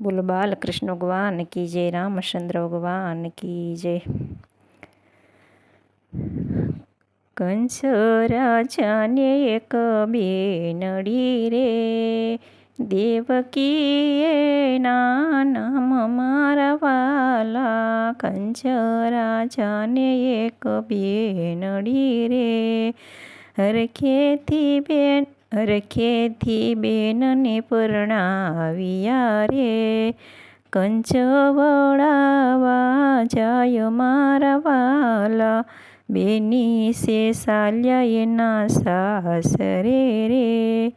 બોલો બાલકૃષ્ણ ભગવાન કી જય રામચંદ્ર ભગવાન કી જય કંસ રાજાને એક બેનડી રે. દેવકી એના નામ મારા વાલા, કંસ રાજાને એક બેનડી રે. હરખેથી બેન હરખેથી બેનને પરણાવ્યા રે. કંચ વળાવા જાય મારા વાલા. બેની સે સાલ્યા એના સાસરે રે.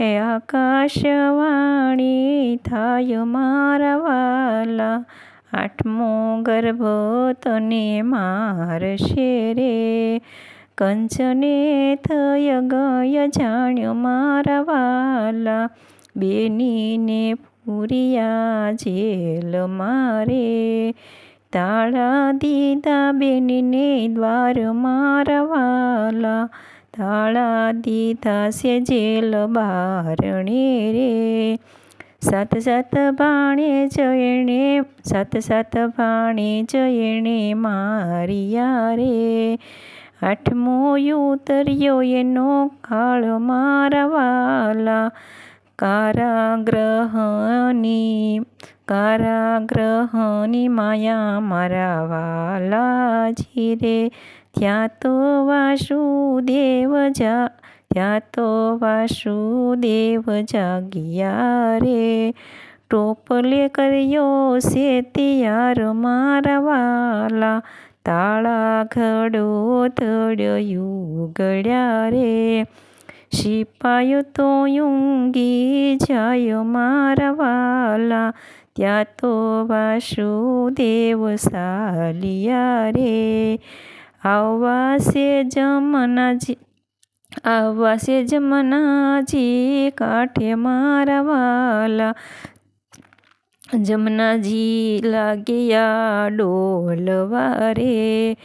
હે આકાશવાણી, થાય મારા વાલા. આઠમો ગર્ભ તને મારશે રે. કંચને થય ગય જાણ્યો મારા વાલા. બેનીને પૂરિયા જેલ મારે. તાળા દીધા બેનીને દ્વાર મારા વાલા. તાળા દીધા છે જેલ બારણે રે. સત સત ભાણે જયણે, સત સત ભાણે જયણે મારિયા રે. આઠમો ઉતર્યો એનો કાળ મારા વાલા કારાગ્રહની કારાગ્રહની માયા મારા વાલાજી રે. ત્યાં તો વાસુદેવ જા, ત્યાં તો વાસુદેવ જાગ્યા રે. ટોપલે કર્યો છે તૈયાર મારા વાલા તાળા ઘડો તળયું ગળ્યા રે સિપાયો તો ઊંઘી જાય મારા વાલા ત્યાં તો વાસુદેવ સાલિયા રે આવવાશે જમનાજી આવવાશે જમનાજી કાંઠે મારા વાલા જમનાજી લાગ્યા ડોલવા રે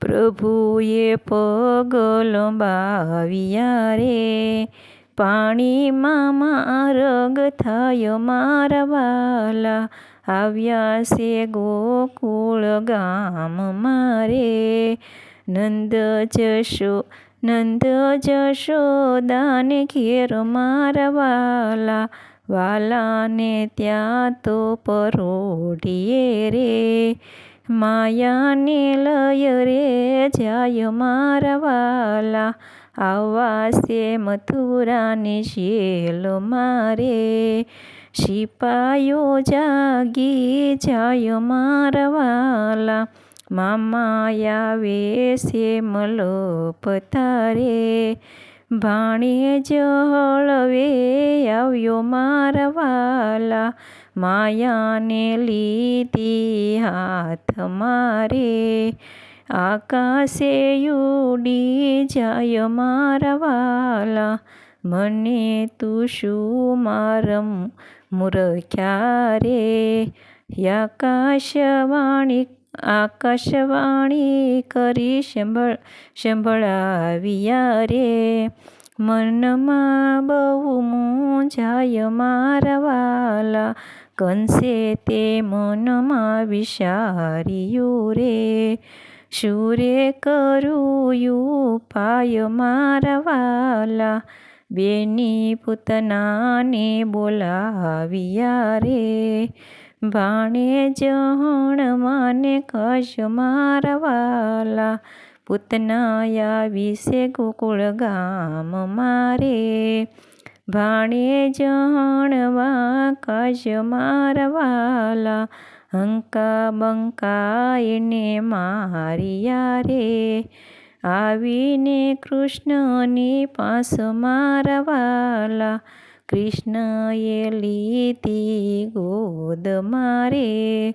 પ્રભુએ પગ લંબાવ્યા રે. પાણીમાં મારગ થાય મારવાલા આવ્યા છે ગોકુળ ગામ મારે. નંદ જશો, નંદ જશોદાને ઘેર મારા વાલા વાલાને ત્યાં તો પરોઢીએ રે, માયાને લય રે, જાય મારા વાલા, આવાસે મથુરાની શેલ મારે. સિપાયો જાગી જાય મારા વાલા, મામા આવે છે મલપતારે ભાણે જળવે આવ્યો મારા વાલા. માયાને લીધી હાથ મારે. આકાશે ઉડી જાય મારા વાલા. મને તું શું મારમ મૂર્ખ્યા રે? આકાશવાણી આકાશવાણી કરી સંભળ સંભળાવ્યા રે. મનમાં બહુ મૂંઝાય મારા વાલા, કંસે તે મનમાં વિચાર્યું રે. શુરે કરું પાય મારા વાલા, બેની પૂતનાને બોલાવ્યા રે. ભાણે જણ માને કશ મારવાલા. પૂતનાયા વિશે ગોકુળ ગામ મારે. ભાણે જણવા કશ મારવાલા. હંકા બંકા એને મારિયા રે. આવીને કૃષ્ણની પાસ મારા વાલા કૃષ્ણએ લીધી ગોદ મારે.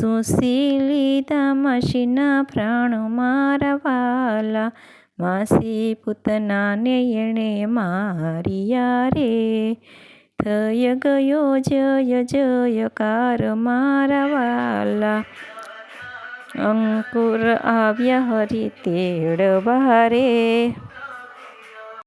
સુસી લીધા માસીના પ્રાણ મારા વાલા. માસી પૂતનાને એણે મારિયા રે થઈ ગયો જય જયકાર મારા વાલા. અંકુર આવ્યા હરી તેડવા રે